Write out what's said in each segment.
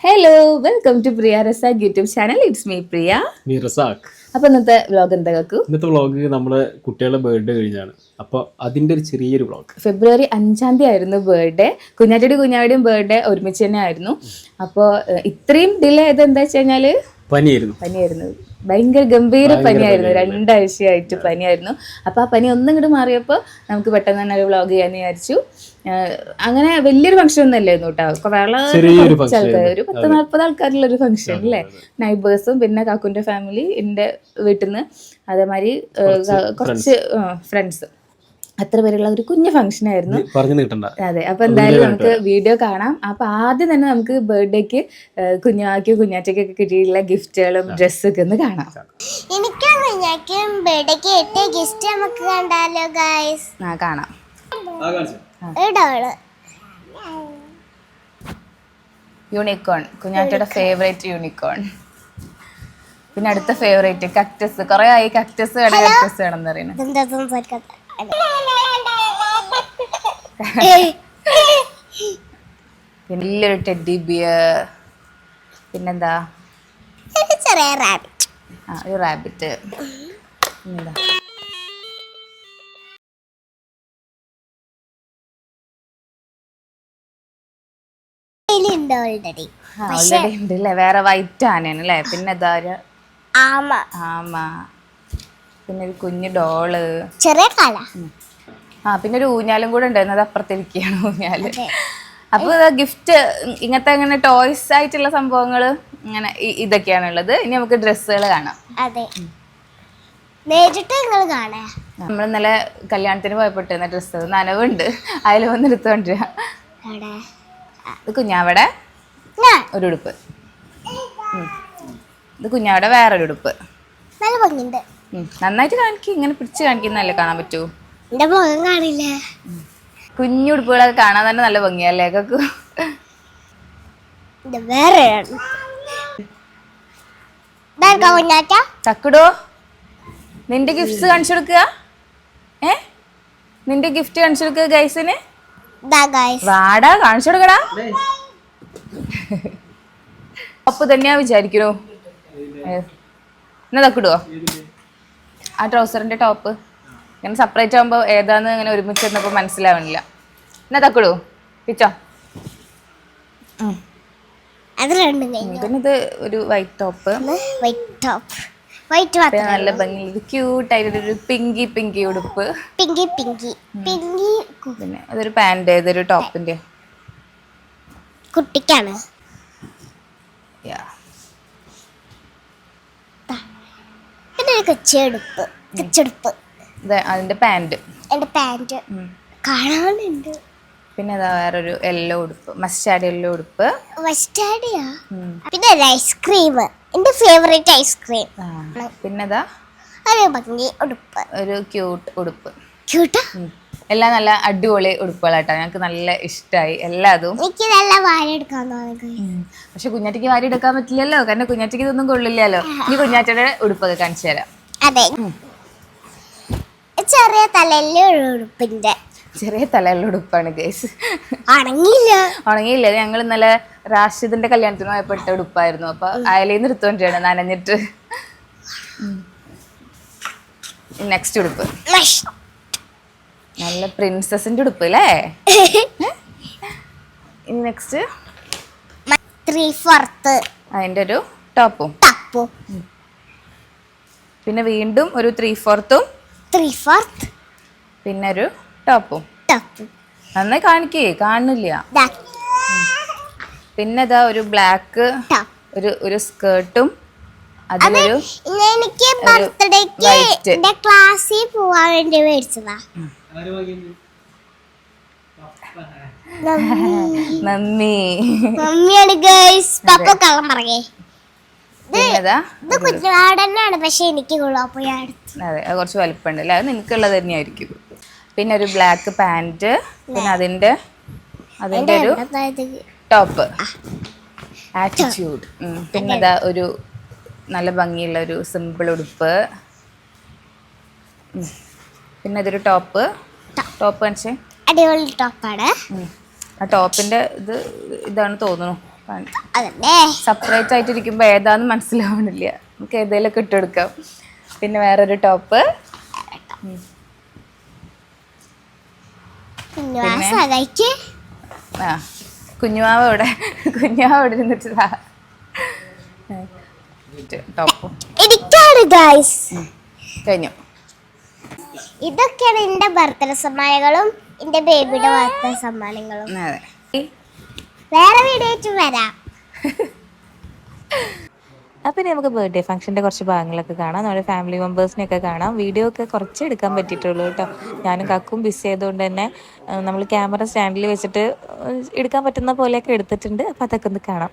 Hello welcome to Priya Razak YouTube channel it's me Priya me Razak. അപ്പൊ ഇന്നത്തെ vlog എന്താ കേക്കു ഇന്നത്തെ vlog നമ്മൾ കുട്ടികളുടെ ബർത്ത്ഡേ കഴിഞ്ഞാണ്. അപ്പൊ അതിന്റെ ഒരു ചെറിയൊരു വ്ലോഗ് ഫെബ്രുവരി അഞ്ചാം തീയതി ആയിരുന്നു ബർത്ത്ഡേ കുഞ്ഞാറ്റയുടെ കുഞ്ഞാവിടെയും ബർത്ത്ഡേ ഒരുമിച്ച് തന്നെ ആയിരുന്നു അപ്പോൾ ഇത്രയും ഡിലേ ആയത് എന്താ വെച്ച് കഴിഞ്ഞാൽ? പനിയായിരുന്നു. പനിയായിരുന്നു. ഭയങ്കര ഗംഭീര പനിയായിരുന്നു. രണ്ടാഴ്ചയായിട്ട് പനിയായിരുന്നു. അപ്പോൾ ആ പനി ഒന്നും ഇങ്ങോട്ട് മാറിയപ്പോൾ നമുക്ക് പെട്ടെന്ന് തന്നെ ഒരു വ്ളോഗ് ചെയ്യാൻ വിചാരിച്ചു. അങ്ങനെ വലിയൊരു ഫംഗ്ഷൻ ഒന്നും അല്ലായിരുന്നു കേട്ടോ. വളരെ കുറച്ച് ആൾക്കാർ ഒരു പത്ത് നാൽപ്പത് ആൾക്കാരുള്ള ഒരു ഫംഗ്ഷൻ അല്ലേ? നൈബേഴ്സും പിന്നെ കാക്കുന്റെ ഫാമിലി എന്റെ വീട്ടിൽ നിന്ന് അതേമാതിരി കുറച്ച് ഫ്രണ്ട്സ് അത്ര പേരുള്ള ഒരു കുഞ്ഞു ഫംഗ്ഷൻ ആയിരുന്നു. അതെ അപ്പൊ എന്തായാലും നമുക്ക് വീഡിയോ കാണാം. അപ്പൊ ആദ്യം തന്നെ നമുക്ക് ബർത്ത്ഡേക്ക് കുഞ്ഞാക്കും കുഞ്ഞാറ്റയ്ക്കൊക്കെ കിട്ടിയിട്ടുള്ള ഗിഫ്റ്റുകളും ഡ്രസ്സൊക്കെ ഒന്ന് കാണാം. എനിക്കും കുഞ്ഞാക്കും ബർത്ത്ഡേക്ക് എട്ട് ഗിഫ്റ്റ് നമുക്ക് കണ്ടാലോ ഗൈസ് ആ കാണാം. യൂണിക്കോൺ കുഞ്ഞാറ്റയുടെ ഫേവറേറ്റ് യൂണിക്കോൺ പിന്നെ അടുത്ത ഫേവറേറ്റ് കക്ടസ് കുറെ ആയി കക്ടസ് വേണം കക്ടസ് വേണം എന്ന് പറയുന്നത് വലിയൊരു ടെഡി ബിയർ പിന്നെന്താ? ചെറിയ റാബിറ്റ് ആ ഒരു റാബിറ്റ് പിന്നെന്താ? ഓൾറെഡി ഓൾറെഡി ഉണ്ട് അല്ലേ വേറെ വൈറ്റ് ആനയാണ് അല്ലേ? പിന്നെ ആമ. ആമ. പിന്നെ ഒരു കുഞ്ഞു ഡോൾ. ചെറിയ കാല. ആ പിന്നെ ഒരു ഊഞ്ഞാലും കൂടെ ഉണ്ടായിരുന്നു. അത് അപ്പുറത്തിരിക്കുകയാണ് ഊഞ്ഞാൽ. അപ്പൊ ഗിഫ്റ്റ് ഇങ്ങനത്തെ അങ്ങനെ ടോയ്സ് ആയിട്ടുള്ള സംഭവങ്ങൾ ഇങ്ങനെ ഇതൊക്കെയാണ് ഉള്ളത് ഇനി നമുക്ക് ഡ്രസ്സുകൾ കാണാം. അതെ. നേരിട്ട് നിങ്ങൾ കാണാ? നമ്മൾ ഇന്നലെ കല്യാണത്തിന് പോയപ്പെട്ടിരുന്ന ഡ്രസ്സ് നനവുണ്ട്. അതിൽ വന്ന് എടുത്തോണ്ടിരാ. അവിടെ ഇത് കുഞ്ഞാവിടെ? ഒരു ഉടുപ്പ്. ഇത് കുഞ്ഞാവിടെ വേറൊരു ഉടുപ്പ്. നല്ല ഭംഗിയുണ്ട്. നന്നായിട്ട് കാണിക്കും. ഇങ്ങനെ പിടിച്ച് കാണിക്കുന്നല്ലേ കാണാൻ പറ്റൂ? എന്റെ മുഖം കാണില്ല? കുഞ്ഞുടുപ്പുകളൊക്കെ കാണാൻ തന്നെ നല്ല ഭംഗിയല്ലേ? ഒക്കെ ഇത് വേറെ ആണ്. ഇതാർക്കാ കുഞ്ഞാറ്റ. തക്കുടോ നിന്റെ ഗിഫ്റ്റ്സ് കാണിച്ചു കൊടുക്കുക. ഏ? നിന്റെ ഗിഫ്റ്റ് കാണിച്ചു കൊടുക്കുക ഗൈസിന്. വാടാ കാണിച്ചു കൊടുക്കടാ. അപ്പൊ തന്നെയാ വിചാരിക്കണോ. എന്നാ തക്കിടുവോ ആ ട്രൗസറിന്റെ ടോപ്പ്. ഇങ്ങനെ സെപ്പറേറ്റ് ആകുമ്പോ ഏതാന്ന് ഇങ്ങനെ ഒരുമിച്ച് ഇരുന്നപ്പോ മനസ്സിലാവണില്ല. എന്നാ തക്കിടൂ പിച്ചോ. ഇത് ഒരു white top white top white നല്ല ഭംഗി ഇത് ക്യൂട്ട് ആയിട്ട് ഒരു പിങ്കി പിങ്കി ഉടുപ്പ്. പിങ്കി പിങ്കി പിങ്കി പിന്നെ അതൊരു പാന്റ് ഇതൊരു ടോപ്പിന്റെ കുട്ടിക്കാണ്. Yeah. പിന്നെ ഒരു കൊച്ചെടുപ്പ് കച്ചെടുപ്പ് അതിന്റെ പാന്റ് എന്റെ പാന്റ് കാണാനുണ്ട്. പിന്നെ അതാ വേറൊരു എല്ലോ ഉടുപ്പ് മസ്റ്റാർഡ് എല്ലോ ഉടുപ്പ്. മസ്റ്റാഡിയാ പിന്നെ ഒരു ഐസ്ക്രീം എന്റെ ഫേവറേറ്റ് ഐസ്ക്രീം പിന്നെ അതാ ഒരു ഭംഗി ഉടുപ്പ്. ഒരു ക്യൂട്ട് ഉടുപ്പ്. ക്യൂട്ടാ എല്ലാം നല്ല അടിപൊളി ഉടുപ്പുകളാട്ടോ. ഞങ്ങൾക്ക് നല്ല ഇഷ്ടമായി എല്ലാതും. എനിക്ക് നല്ല തോന്നി പക്ഷെ കുഞ്ഞാറ്റയ്ക്ക് വാരി എടുക്കാൻ പറ്റില്ലല്ലോ. കാരണം കുഞ്ഞാറ്റയ്ക്ക് ഇതൊന്നും കൊള്ളില്ലല്ലോ. ഈ കുഞ്ഞാറ്റയുടെ ഉടുപ്പൊക്കെ കാണിച്ചു തരാം. അതെ. ചെറിയ തലയിലെ ഉടുപ്പിന്റെ. ചെറിയ തലയുള്ള ഉടുപ്പാണ് ഗേസ് അണങ്ങിയില്ല ഉണങ്ങിയില്ല. ഞങ്ങൾ ഇന്നലെ റാഷിദിന്റെ കല്യാണത്തിന് പോയപ്പോ ഇട്ട ഉടുപ്പായിരുന്നു. അപ്പൊ അയലയിൽ നിന്ന് എടുത്തോണ്ടിയാണ് നനഞ്ഞിട്ട്. നെക്സ്റ്റ് ഉടുപ്പ്. നല്ല പ്രിൻസസിന്റെ ഉടുപ്പ് അല്ലേ ഇനി നെക്സ്റ്റ് ത്രീ ഫോർത്ത് അതിന്റെ ഒരു ടോപ്പും ടപ്പു പിന്നെ വീണ്ടും ഒരു ത്രീ ഫോർത്തും ത്രീ ഫോർത്ത് പിന്നെ ഒരു ടോപ്പും ടോപ്പ് നന്നായി കാണിക്കേ കാണുന്നില്ല ദാ. പിന്നെ ഇതാ ഒരു ബ്ലാക്ക് ഒരു ഒരു സ്കേർട്ടും അതിലൊരു എനിക്ക് ബർത്ത്ഡേക്ക്. എന്റെ ക്ലാസ്സിൽ പോവാൻ വേണ്ടി മേടിച്ചതാ. നന്ദി. മമ്മിയാണ് ഗേൾസ് പപ്പ കള്ളം പറയേ. പക്ഷെ എനിക്ക് അതെ അത് കുറച്ച് വലിപ്പമുണ്ട് അല്ലേ? അത് നിനക്കുള്ളത് തന്നെയായിരിക്കും. പിന്നെ ഒരു ബ്ലാക്ക് പാന്റ് പിന്നെ അതിന്റെ അതിന്റെ ഒരു ടോപ്പ് ആറ്റിറ്റ്യൂഡ് പിന്നെ അതാ. ഒരു നല്ല ഭംഗിയുള്ള ഒരു സിമ്പിൾ ഉടുപ്പ്. പിന്നെ ഇതൊരു ടോപ്പ് ടോപ്പ് കാണിച്ചേ. അടിപൊളി ടോപ്പാണ് ആ ടോപ്പിന്റെ ഇത് ഇതാണ് തോന്നുന്നു. സെപ്പറേറ്റ് ആയിട്ട് ഇരിക്കുമ്പോൾ ഏതാന്ന് മനസ്സിലാവണില്ല. നമുക്ക് ഏതെങ്കിലുമൊക്കെ ഇട്ടെടുക്കാം. പിന്നെ വേറൊരു ടോപ്പ്. ആ. കുഞ്ഞുമാവ് ഇവിടെ കുഞ്ഞുമാവ് ഇവിടെ ഇരുന്നിട്ട് ടോപ്പും. കഴിഞ്ഞു. ഇതൊക്കെയാണ് എന്റെ ബർത്ത്ഡേ സമ്മാനങ്ങളും എന്റെ ബേബിയുടെ ഭർത്തന സമ്മാനങ്ങളും. അതെ. വേറെ വീഡിയോ വരാം. അപ്പം നമുക്ക് ബർത്ത്ഡേ ഫംഗ്ഷന്റെ കുറച്ച് ഭാഗങ്ങളൊക്കെ കാണാം. നമ്മുടെ ഫാമിലി മെമ്പേഴ്സിനെയൊക്കെ കാണാം. വീഡിയോ ഒക്കെ കുറച്ച് എടുക്കാൻ പറ്റിയിട്ടുള്ളൂ കേട്ടോ. ഞാനും കക്കും ബിസി ആയതുകൊണ്ട് തന്നെ നമ്മൾ ക്യാമറ സ്റ്റാൻഡിൽ വെച്ചിട്ട് എടുക്കാൻ പറ്റുന്ന പോലെയൊക്കെ എടുത്തിട്ടുണ്ട്. അപ്പം അതൊക്കെ ഒന്ന് കാണാം.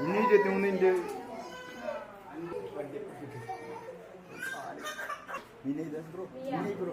ഇനി ഇരുപത്തിമൂന്നിന്റെ ബ്രോ ബ്രോ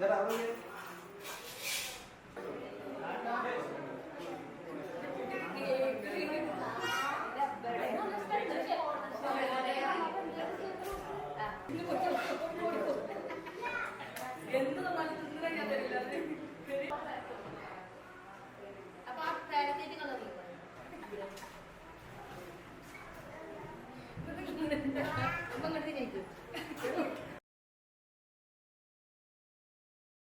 എന്നിട്ട് അവിടെ എന്ത് നമ്മൾ തിന്നാൻ ഞാൻ തരില്ല. അപ്പൊ ആ പാരസൈറ്റ് കളർ ഇപ്പൊ ഇങ്ങോട്ട് തിന്നേക്കും